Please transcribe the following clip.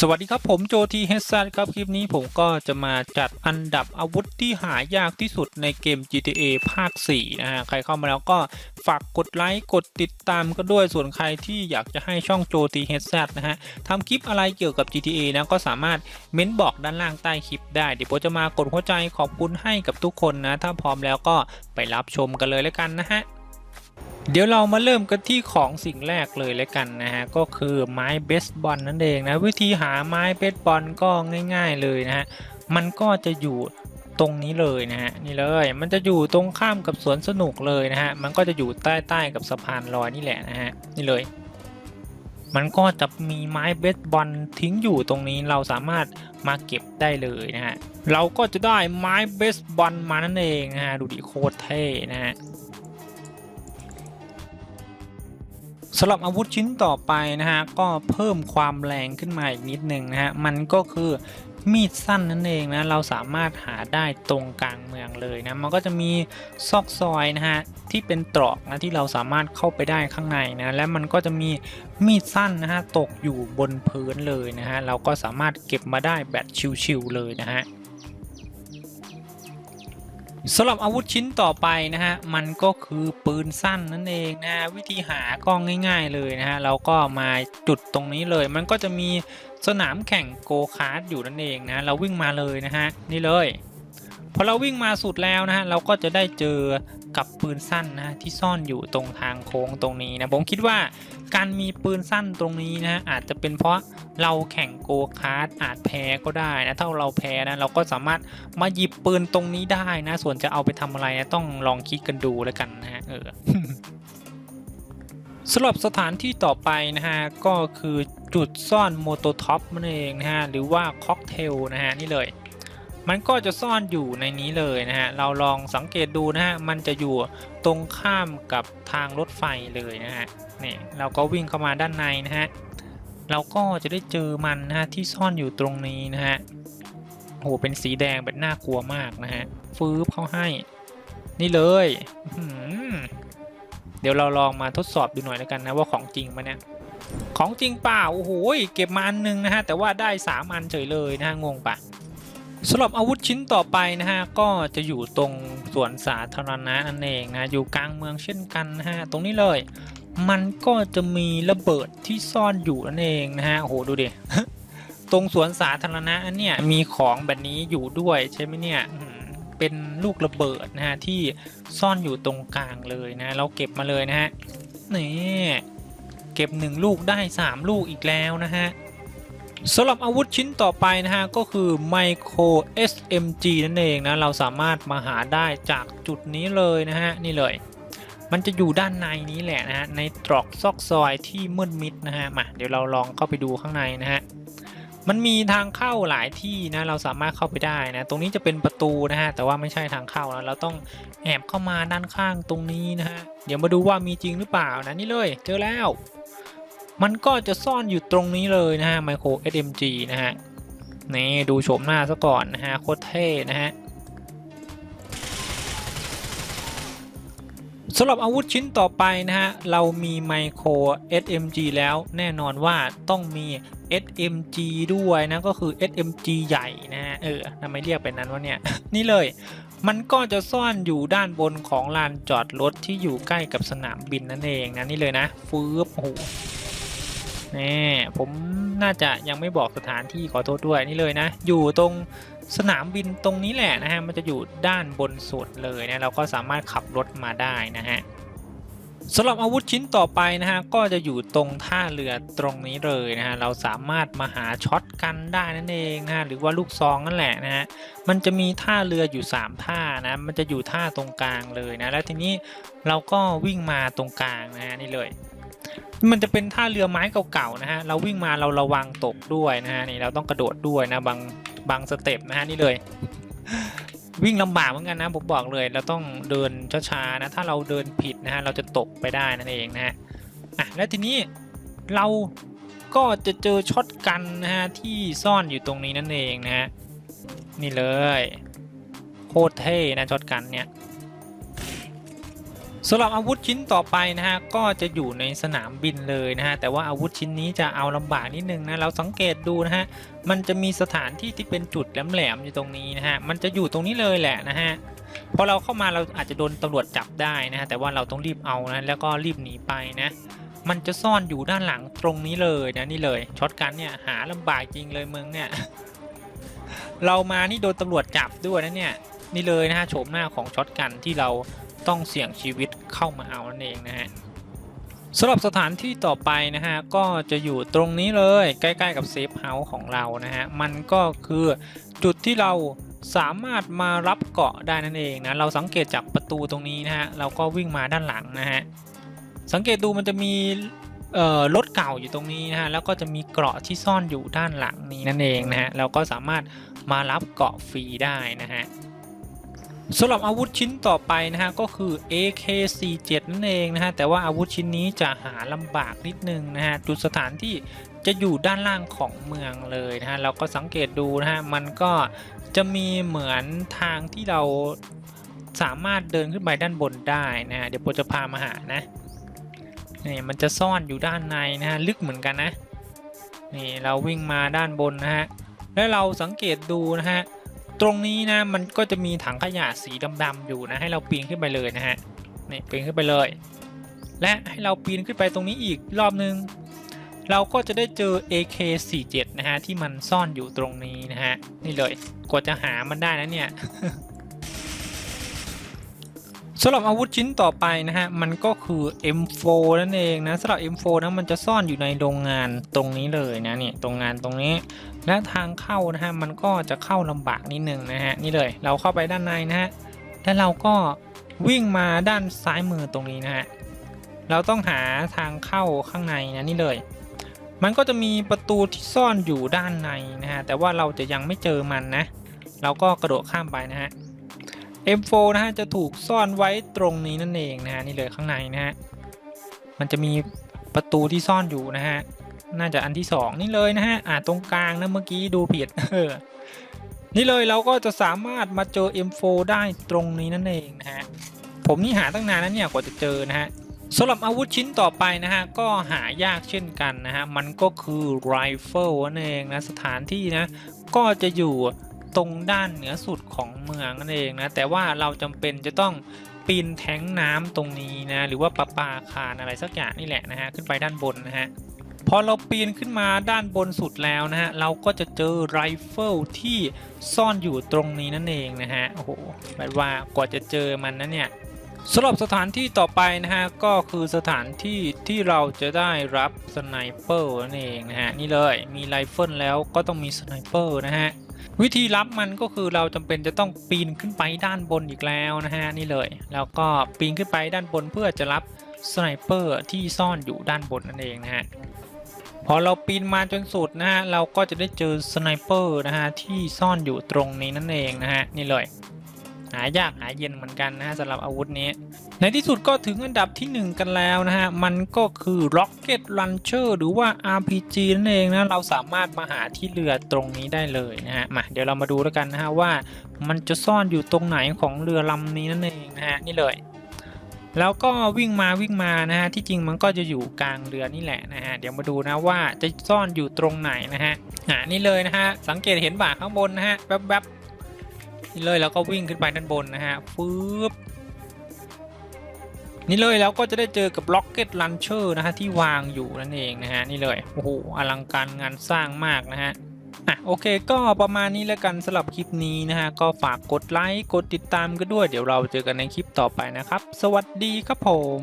สวัสดีครับผมโจทีเฮซันครับ คลิปนี้ผมก็จะมาจัดอันดับอาวุธที่หายากที่สุดในเกม GTA ภาค 4 นะฮะ ใครเข้ามาแล้วก็ฝากกดไลค์กดติดตามก็ด้วยส่วนใครที่อยากจะให้ช่องโจทีเฮซันนะฮะทำคลิปอะไรเกี่ยวกับ GTA นะก็สามารถเม้นบอกด้านล่างใต้คลิปได้ เดี๋ยวผมจะมากดหัวใจขอบคุณให้กับทุกคนนะ ถ้าพร้อมแล้วก็ไปรับชมกันเลยแล้วกันนะฮะ เดี๋ยวเรามาเริ่มกันที่ของสิ่งแรกเลยแล้วกันนะฮะก็คือไม้เบสบอลนั่นเองนะวิธีหาไม้เบสบอลก็ง่าย ๆเลยนะฮะมันก็จะอยู่ตรงนี้เลยนะฮะนี่เลยมันจะอยู่ตรงข้ามกับสวนสนุกเลยนะฮะมันก็จะอยู่ใต้ๆกับสะพานลอยนี่แหละนะฮะนี่เลย มันก็จะมีไม้เบสบอลทิ้งอยู่ตรงนี้เราสามารถมาเก็บได้เลยนะฮะเราก็จะได้ไม้เบสบอลมานั่นเองนะฮะดูดิโคตรเท่นะฮะ สำหรับอาวุธชิ้นต่อไปนะฮะก็เพิ่มความแรงขึ้นมาอีกนิดหนึ่งนะฮะมันก็คือมีดสั้นนั่นเองนะเราสามารถหาได้ตรงกลางเมืองเลยนะมันก็จะมีซอกซอยนะฮะที่เป็นตรอกนะที่เราสามารถเข้าไปได้ข้างในนะและมันก็จะมีมีดสั้นนะฮะตกอยู่บนพื้นเลยนะฮะเราก็สามารถเก็บมาได้แบบชิวๆเลยนะฮะ สำหรับอาวุธชิ้นต่อไปนะฮะมันก็คือปืนสั้นนั่นเองนะะวิธีหาก็ง่าย ๆเลยนะฮะเราก็มาจุดตรงนี้เลย มันก็จะมีสนามแข่งโกคาร์ดอยู่นั่นเองนะเราวิ่งมาเลยนะฮะนี่เลยพอเราวิ่งมาสุดแล้วนะฮะเราก็จะได้เจอ กับปืนสั้นนะที่ซ่อนอยู่ตรงทางโค้งตรงนี้นะผมคิดว่าการมีปืนสั้นตรงนี้นะอาจจะเป็นเพราะเราแข่งโกคาร์ดอาจแพ้ก็ได้นะถ้าเราแพ้นะเราก็สามารถมาหยิบปืนตรงนี้ได้นะ ส่วนจะเอาไปทำอะไรนะต้องลองคิดกันดูแล้วกันนะฮะเออสำหรับสถานที่ต่อไปนะฮะก็คือจุดซ่อนโมโตท็อปนั่นเองนะฮะหรือว่าค็อกเทลนะฮะนี่เลย มันก็จะซ่อนอยู่ในนี้เลยนะฮะ เราลองสังเกตดูนะฮะ มันจะอยู่ตรงข้ามกับทางรถไฟเลยนะฮะ นี่เราก็วิ่งเข้ามาด้านในนะฮะ เราก็จะได้เจอมันนะฮะที่ซ่อนอยู่ตรงนี้นะฮะโอ้โหเป็นสีแดงแบบน่ากลัวมากนะฮะ ฟืบเข้าให้ นี่เลย เดี๋ยวเราลองมาทดสอบดูหน่อยแล้วกันนะว่าของจริงไหมเนี่ย ของจริงเปล่า โอ้โห เก็บมาอันนึงนะฮะ แต่ว่าได้สามอันเฉยเลยนะฮะ งงปะ สำหรับอาวุธชิ้นต่อไปนะฮะก็จะอยู่ตรงสวนสาธารณะนั่นเองนะอยู่กลางเมืองเช่นกันนะฮะตรงนี้เลย มันก็จะมีระเบิดที่ซ่อนอยู่นั่นเองนะฮะโอ้โหดูดิตรงสวนสาธารณะอันเนี่ยมีของแบบนี้อยู่ด้วยใช่ไหมเนี่ยเป็นลูกระเบิดนะฮะที่ซ่อนอยู่ตรงกลางเลยนะ เราเก็บมาเลยนะฮะนี่เก็บหนึ่งลูกได้สามลูกอีกแล้วนะฮะ สำหรับอาวุธชิ้นต่อไปนะฮะ ก็คือ Micro SMG นั่นเองนะ เราสามารถมาหาได้จากจุดนี้เลยนะฮะ นี่เลย มันจะอยู่ด้านในนี้แหละนะฮะ ในตรอกซอกซอยที่มืดมิดนะฮะ มา เดี๋ยวเราลองเข้าไปดูข้างในนะฮะ มันมีทางเข้าหลายที่นะ เราสามารถเข้าไปได้นะ ตรงนี้จะเป็นประตูนะฮะ แต่ว่าไม่ใช่ทางเข้านะเราต้องแอบเข้ามาด้านข้างตรงนี้นะฮะ เดี๋ยวมาดูว่ามีจริงหรือเปล่านะ นี่เลย เจอแล้ว มันก็จะซ่อนอยู่ตรงนี้เลยนะฮะ Micro SMG นะฮะ นี่ดูโฉมหน้าซะก่อนนะฮะ โคตรเท่นะฮะสำหรับอาวุธชิ้นต่อไปนะฮะ เรามี Micro SMG แล้วแน่นอนว่าต้องมี SMG ด้วยนะ ก็คือ SMG ใหญ่นะฮะ เออทำไมเรียกเป็นนั้นวะเนี่ย นี่เลย มันก็จะซ่อนอยู่ด้านบนของลานจอดรถที่อยู่ใกล้กับสนามบินนั่นเองนะ นี่เลยนะ ฟืบโอ้โห นี่ผมน่าจะยังไม่บอกสถานที่ขอโทษด้วยนี่เลยนะ อยู่ตรงสนามบินตรงนี้แหละนะฮะ มันจะอยู่ด้านบนสุดเลยนะ เราก็สามารถขับรถมาได้นะฮะสำหรับอาวุธชิ้นต่อไปนะฮะ ก็จะอยู่ตรงท่าเรือตรงนี้เลยนะฮะ เราสามารถมาหาช็อตกันได้นั่นเองนะฮะ หรือว่าลูกซองนั่นแหละนะฮะ มันจะมีท่าเรืออยู่ 3 ท่านะ มันจะอยู่ท่าตรงกลางเลยนะ แล้วทีนี้เราก็วิ่งมาตรงกลางนะฮะนี่เลย มันจะเป็นท่าเรือไม้เก่าๆนะฮะ เราวิ่งมาเราระวังตกด้วยนะฮะนี่เราต้องกระโดดด้วยนะบางบางสเต็ปนะฮะนี่เลย วิ่งลำบากเหมือนกันนะผมบอกเลย เราต้องเดินช้าๆนะถ้าเราเดินผิดนะฮะเราจะตกไปได้นั่นเองนะฮะอะแล้วทีนี้เราก็จะเจอช็อตกันนะฮะที่ซ่อนอยู่ตรงนี้นั่นเองนะฮะนี่เลยโคตรเท่นะช็อตกันเนี่ย สำหรับอาวุธชิ้นต่อไปนะฮะก็จะอยู่ในสนามบินเลยนะฮะแต่ว่าอาวุธชิ้นนี้จะเอาลำบากนิดนึงนะเราสังเกตดูนะฮะมันจะมีสถานที่ที่เป็นจุดแหลมๆอยู่ตรงนี้นะฮะมันจะอยู่ตรงนี้เลยแหละนะฮะพอเราเข้ามาเราอาจจะโดนตำรวจจับได้นะฮะแต่ว่าเราต้องรีบเอานะแล้วก็รีบหนีไปนะมันจะซ่อนอยู่ด้านหลังตรงนี้เลยนะนี่เลยช็อตกันเนี่ยหาลำบากจริงเลยเมืองเนี่ยเรามานี่โดนตำรวจจับด้วยนะเนี่ยนี่เลยนะฮะโฉมหน้าของช็อตกันที่เรา ต้องเสี่ยงชีวิตเข้ามาเอานั่นเองนะฮะสำหรับสถานที่ต่อไปนะฮะก็จะอยู่ตรงนี้เลยใกล้ๆกับเซฟเฮาส์ของเรานะฮะมันก็คือจุดที่เราสามารถมารับเกาะได้นั่นเองนะเราสังเกตจากประตูตรงนี้นะฮะเราก็วิ่งมาด้านหลังนะฮะสังเกตดูมันจะมีรถเก่าอยู่ตรงนี้นะฮะแล้วก็จะมีเกราะที่ซ่อนอยู่ด้านหลังนี้นั่นเองนะฮะเราก็สามารถมารับเกาะฟรีได้นะฮะ สำหรับอาวุธชิ้นต่อไปนะฮะก็คือ AK47 นั่นเองนะฮะแต่ว่าอาวุธชิ้นนี้จะหาลำบากนิดนึงนะฮะจุดสถานที่จะอยู่ด้านล่างของเมืองเลยนะฮะเราก็สังเกตดูนะฮะมันก็จะมีเหมือนทางที่เราสามารถเดินขึ้นไปด้านบนได้นะฮะเดี๋ยวโปรจะพามาหานะนี่มันจะซ่อนอยู่ด้านในนะฮะลึกเหมือนกันนะนี่เราวิ่งมาด้านบนนะฮะแล้วเราสังเกตดูนะฮะ ตรงนี้นะมันก็จะมีถังขยะสีดำๆอยู่นะให้เราปีนขึ้นไปเลยนะฮะนี่ปีนขึ้นไปเลย และให้เราปีนขึ้นไปตรงนี้อีกรอบนึง เราก็จะได้เจอ AK47 นะฮะที่มันซ่อนอยู่ตรงนี้นะฮะนี่เลยกว่าจะหามันได้นะเนี่ย สำหรับอาวุธชิ้นต่อไปนะฮะ มันก็คือ M4 นั่นเองนะสำหรับ M4 นะมันจะซ่อนอยู่ในโรงงานตรงนี้เลยนะนี่ตรงงานตรงนี้ และทางเข้านะฮะมันก็จะเข้าลำบากนิดนึงนะฮะนี่เลยเราเข้าไปด้านในนะฮะแล้วเราก็วิ่งมาด้านซ้ายมือตรงนี้นะฮะเราต้องหาทางเข้าข้างในนะนี่เลย มันก็จะมีประตูที่ซ่อนอยู่ด้านในนะฮะแต่ว่าเราจะยังไม่เจอมันนะ เราก็กระโดดข้ามไปนะฮะ M4 นะฮะจะถูกซ่อนไว้ตรงนี้นั่นเองนะฮะนี่เลยข้างในนะฮะมันจะมีประตูที่ซ่อนอยู่นะฮะน่าจะอันที่สองนี่เลยนะฮะอ่าตรงกลางนะเมื่อกี้ดูผิดเออนี่เลยเราก็จะสามารถมาเจอ M4 ได้ตรงนี้นั่นเองนะฮะผมนี่หาตั้งนานแล้วเนี่ยกว่าจะเจอนะฮะสำหรับอาวุธชิ้นต่อไปนะฮะก็หายากเช่นกันนะฮะมันก็คือไรเฟิลนั่นเองนะสถานที่นะก็จะอยู่ ตรงด้านเหนือสุดของเมืองนั่นเองนะ แต่ว่าเราจำเป็นจะต้องปีนแทงน้ำตรงนี้นะ หรือว่าปะปาคารอะไรสักอย่างนี่แหละนะฮะ ขึ้นไปด้านบนนะฮะ พอเราปีนขึ้นมาด้านบนสุดแล้วนะฮะ เราก็จะเจอไรเฟิลที่ซ่อนอยู่ตรงนี้นั่นเองนะฮะ โอ้โหแปลว่ากว่าจะเจอมันนะเนี่ยสำหรับสถานที่ต่อไปนะฮะก็คือสถานที่ที่เราจะได้รับสไนเปอร์นั่นเองนะฮะนี่เลยมีไรเฟิลแล้วก็ต้องมีสไนเปอร์นะฮะ วิธีรับมันก็คือเราจำเป็นจะต้องปีนขึ้นไปด้านบนอีกแล้วนะฮะนี่เลย แล้วก็ปีนขึ้นไปด้านบนเพื่อจะรับสไนเปอร์ที่ซ่อนอยู่ด้านบนนั่นเองนะฮะพอเราปีนมาจนสุดนะฮะเราก็จะได้เจอสไนเปอร์นะฮะที่ซ่อนอยู่ตรงนี้นั่นเองนะฮะนี่เลย หายากหายเย็นเหมือนกันนะฮะสำหรับอาวุธนี้ ในที่สุดก็ถึงอันดับที่ 1 กันแล้วนะฮะ มันก็คือ Rocket Launcher หรือว่า RPG นั่นเองนะ เราสามารถมาหาที่เรือตรงนี้ได้เลยนะฮะ มาเดี๋ยวเรามาดูแล้วกันนะฮะว่า มันจะซ่อนอยู่ตรงไหนของเรือลำนี้นั่นเองนะฮะนี่เลยแล้วก็วิ่งมาวิ่งมานะฮะที่จริงมันก็จะอยู่กลางเรือนี่แหละนะฮะเดี๋ยวมาดูนะว่าจะซ่อนอยู่ตรงไหนนะฮะอ่านี่เลยนะฮะสังเกตเห็นบ่าข้างบนนะฮะแวบๆ นี่เลยแล้วก็วิ่งขึ้นไปด้านบนนะฮะฟืบนี่เลยแล้วก็จะได้เจอกับ Rocket Launcher นะฮะที่วางอยู่นั่นเองนะฮะนี่เลยโอ้โหอลังการงานสร้างมากนะฮะอะโอเคก็ประมาณนี้แล้วกันสำหรับคลิปนี้นะฮะก็ฝากกดไลค์กดติดตามกันด้วย เดี๋ยวเราเจอกันในคลิปต่อไปนะครับ สวัสดีครับผม